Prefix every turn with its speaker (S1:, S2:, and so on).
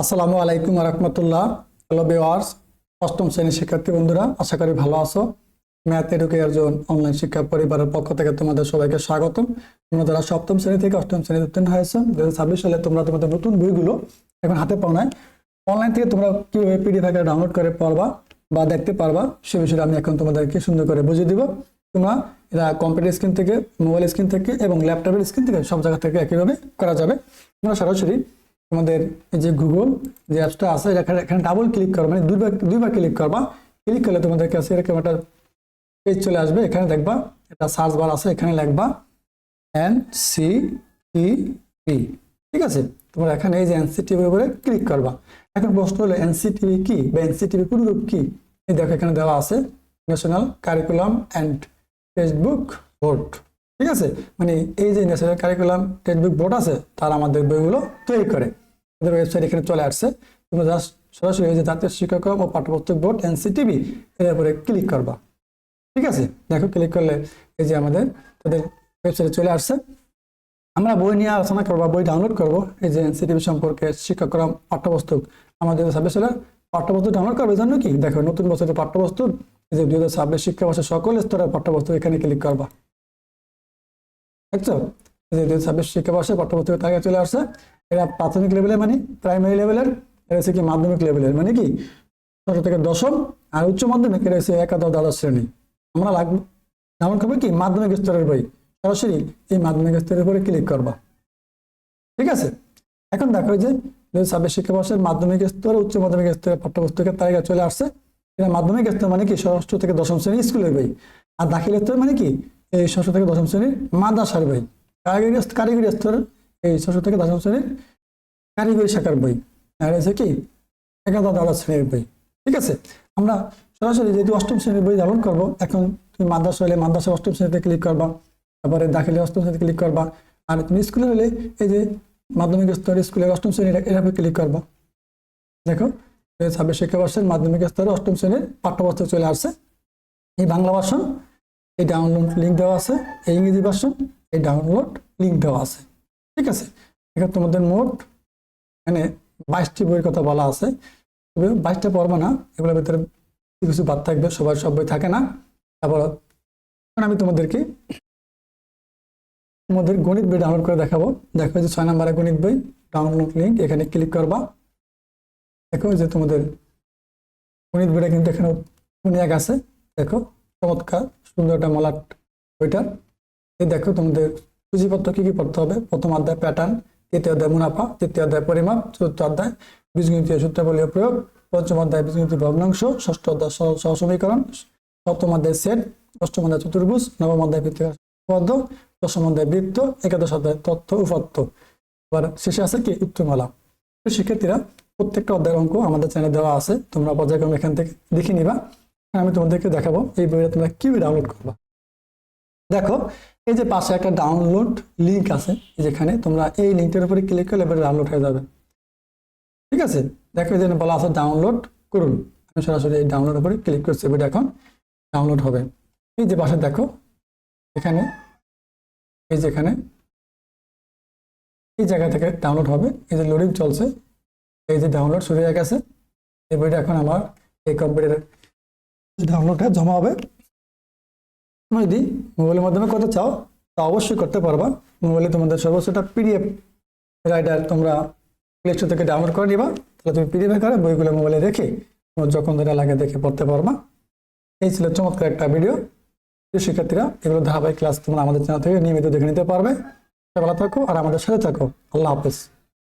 S1: আসসালামু আলাইকুম রহমতুল্লাহ। Hello viewers অষ্টম শ্রেণির শিক্ষার্থী বন্ধুরা, আশা করি ভালো আছো। ম্যাথ এডুকেয়ার জোন অনলাইন শিক্ষা পরিবারের পক্ষ থেকে তোমাদের সবাইকে স্বাগতম। তোমরা যারা সপ্তম শ্রেণি থেকে অষ্টম শ্রেণীতে উত্তীর্ণ হয়েছে দু হাজার ছাব্বিশ সালে তোমরা তোমাদের নতুন বইগুলো এখন হাতে পাও নাই। অনলাইন থেকে তোমরা কীভাবে পিডিএফ আকারে ডাউনলোড করে পড়বা বা দেখতে পারবা, সে বিষয়ে আমি এখন তোমাদেরকে সুন্দর করে বুঝিয়ে দিব। তোমরা এরা কম্পিউটার স্ক্রিন থেকে মোবাইল স্ক্রিন থেকে এবং ল্যাপটপের স্ক্রিন থেকে সব জায়গা থেকে একইভাবে করা যাবে। তোমরা সরাসরি তোমাদের এই যে গুগল যে অ্যাপসটা আছে, এখানে ডাবল ক্লিক করবা মানে দুইবার দুইবার ক্লিক করবা। ক্লিক করলে তোমাদের কাছে এরকম একটা পেজ চলে আসবে, এখানে দেখবা, একটা সার্চ বার আছে, এখানে লিখবা এন সি টি পি ঠিক আছে? তোমরা এখানে এই যে এনসিটিভির উপরে ক্লিক করবা। এখন প্রশ্ন হলো এনসিটিভি কি? বা এনসিটিভি পুরোরূপ কি? এই দেখো এখানে দেওয়া আছে national curriculum and textbook board ঠিক আছে? মানে এই যে ন্যাশনাল কারিকুলাম টেক্সটবুক বোর্ড আছে, তারা আমাদের বইগুলো তৈরি করে। ওদের ওয়েবসাইট এখানে চলে আসছে। তোমরা জাস্ট সরাসরি এই যে জাতীয় শিক্ষাক্রম ও পাঠ্যপুস্তক বোর্ড এনসিটিভি এর উপরে ক্লিক করবা। ঠিক আছে? দেখো ক্লিক করলে এই যে আমাদের, তাদের ওয়েবসাইটে চলে আসছে। আমরা বই নিয়ে আলোচনা করব, বই ডাউনলোড করব। এই যে এনসিটিভি সম্পর্কে শিক্ষাক্রম, পাঠ্যপুস্তক আমাদের সালের পাঠ্যপুস্তক ডাউনলোড করবে। জন্য কি? দেখো, নতুন বছরের পাঠ্যপুস্তক, এই যে দুই হাজার ছাব্বিশ শিক্ষাবর্ষের সকল স্তরের পাঠ্যপুস্তক এখানে ক্লিক করবা। দেখছ যে দুই ছাব্বিশ শিক্ষাবর্ষে পাঠ্যপুস্তক তাকে চলে আসছে। এরা প্রাথমিক লেভেলের মানে প্রাইমারি লেভেলের এটা হচ্ছে কি মাধ্যমিক লেভেলের মানে কি? ছোট থেকে দশম আর উচ্চ মাধ্যমিক এটা হচ্ছে একাদশ দ্বাদশ শ্রেণি। আমরা লাগবে। ডাউনলোড করব কি? মাধ্যমিক স্তরের বই। সরাসরি এই মাধ্যমিক স্তরের উপরে ক্লিক করবা। ঠিক আছে? এখন দেখো যে দু হাজার ছাব্বিশ শিক্ষাবর্ষের মাধ্যমিক স্তর, উচ্চ মাধ্যমিক স্তরের পাঠ্যপুস্তকের তালিকা চলে আসছে। এটা মাধ্যমিক স্তর মানে কি? ষষ্ঠ থেকে দশম শ্রেণির স্কুলের বই। আর দাখিল স্তর মানে কি? এই ষষ্ঠ থেকে দশম শ্রেণির মাদ্রাসার বই। কারিগরি কারিগরি স্তর এই ষষ্ঠ থেকে দশম শ্রেণির কারিগরি শাখার বই। আর হচ্ছে কি? একাদশ দ্বাদশ শ্রেণির বই। ঠিক আছে? আমরা সরাসরি যেহেতু অষ্টম শ্রেণির বই ডাউনলোড করব, এখন তুমি মাদ্রাসা হলে মাদ্রাসা অষ্টম শ্রেণীতে ক্লিক করবা, তারপরে দাখিলে অষ্টম শ্রেণীতে ক্লিক করবা, আর তুমি স্কুলে হলে এই যে মাধ্যমিক স্তরে স্কুলে অষ্টম শ্রেণির এভাবে ক্লিক করবা। দেখো ছাব্বিশ শিক্ষাবর্ষের মাধ্যমিক স্তরে অষ্টম শ্রেণির পাঠ্যপুস্তক চলে আসছে। এই বাংলা ভার্সন এই ডাউনলোড লিঙ্ক দেওয়া আছে, এই ইংরেজি ভার্সন এই ডাউনলোড লিঙ্ক দেওয়া আছে। ঠিক আছে? এখানে তোমাদের মোট মানে বাইশটি বইয়ের কথা বলা আছে। তবে বাইশটা পড়ব না, এগুলোর ভিতরে কিছু কিছু বাদ থাকবে, সবার সব বই থাকে না। তারপর আমি তোমাদেরকে তোমাদের গণিত বই ডাউনলোড করে দেখাবো। দেখো যে ছয় নম্বরের গণিত বই ডাউনলোড লিঙ্ক এখানে ক্লিক করবা। দেখো যে তোমাদের গণিত বইটা কিন্তু এখানে আছে। দেখো, চমৎকার। সুন্দর একটা মলাট বইটা এই দেখো তোমাদের পুঁজিপত্র কি কি পড়তে হবে? প্রথম অধ্যায় প্যাটার্ন তৃতীয় অধ্যায় মুনাফা, তৃতীয় অধ্যায় পরিমাপ, চতুর্থ অধ্যায় বীজগণিতীয় সূত্রাবলীয় প্রয়োগ, পঞ্চম অধ্যায় বীজগণিত ভগ্নাংশ, ষষ্ঠ অধ্যায় সরল সহ সমীকরণ সপ্তম অধ্যায় সেট, অষ্টম অধ্যায় চতুর্ভুজ, নবম অধ্যায় ভিত্তিক পদ্ম দশম অধ্যায় বৃত্ত, একাদশ অধ্যায় তথ্য উপাত্ত। এবার শেষে আছে কি? উত্তরমালা। শিক্ষার্থীরা প্রত্যেকটা অধ্যায়ের অঙ্ক আমাদের চ্যানেলে দেওয়া আছে, তোমরা পর্যায়ক্রমে এখান থেকে দেখে নিবা। আমি তোমাদেরকে দেখাবো এই বইটা তোমরা কীভাবে ডাউনলোড করবা। দেখো, এই যে পাশে একটা ডাউনলোড লিঙ্ক আছে, যেখানে তোমরা এই লিঙ্কটার উপরে ক্লিক করলে এবারে ডাউনলোড হয়ে যাবে। ঠিক আছে? দেখো এই যে বলা আছে ডাউনলোড করুন। আমি সরাসরি এই ডাউনলোড উপরে ক্লিক করছি বইটা এখন ডাউনলোড হবে। এই যে পাশে দেখো, এখানে, এই যেখানে এই জায়গা থেকে ডাউনলোড হবে। এই যে লোডিং চলছে, এই যে ডাউনলোড শুরু হয়ে গেছে। এই বইটা এখন আমার এই কম্পিউটারে ডাউনলোডটা জমা হবে, তুমি যদি মোবাইলের মাধ্যমে করতে চাও, তা অবশ্যই করতে পারবা। মোবাইলে তোমাদের সর্বোচ্চটা পিডিএফ রাইডার তোমরা প্লে স্টোর থেকে ডাউনলোড করে নিবা। তাহলে তুমি পিডিএফ করে বইগুলো মোবাইলে রেখে যখন যেটা লাগে দেখে পড়তে পারবা। এই ছিল চমৎকার একটা ভিডিও শিক্ষার্থীরা, এগুলো ধারাবাহিক ক্লাস তোমরা আমাদের চ্যানেল থেকে নিয়মিত দেখে নিতে পারবে। ভালো থাকো আর আমাদের সাথে থাকো। আল্লাহ হাফেজ।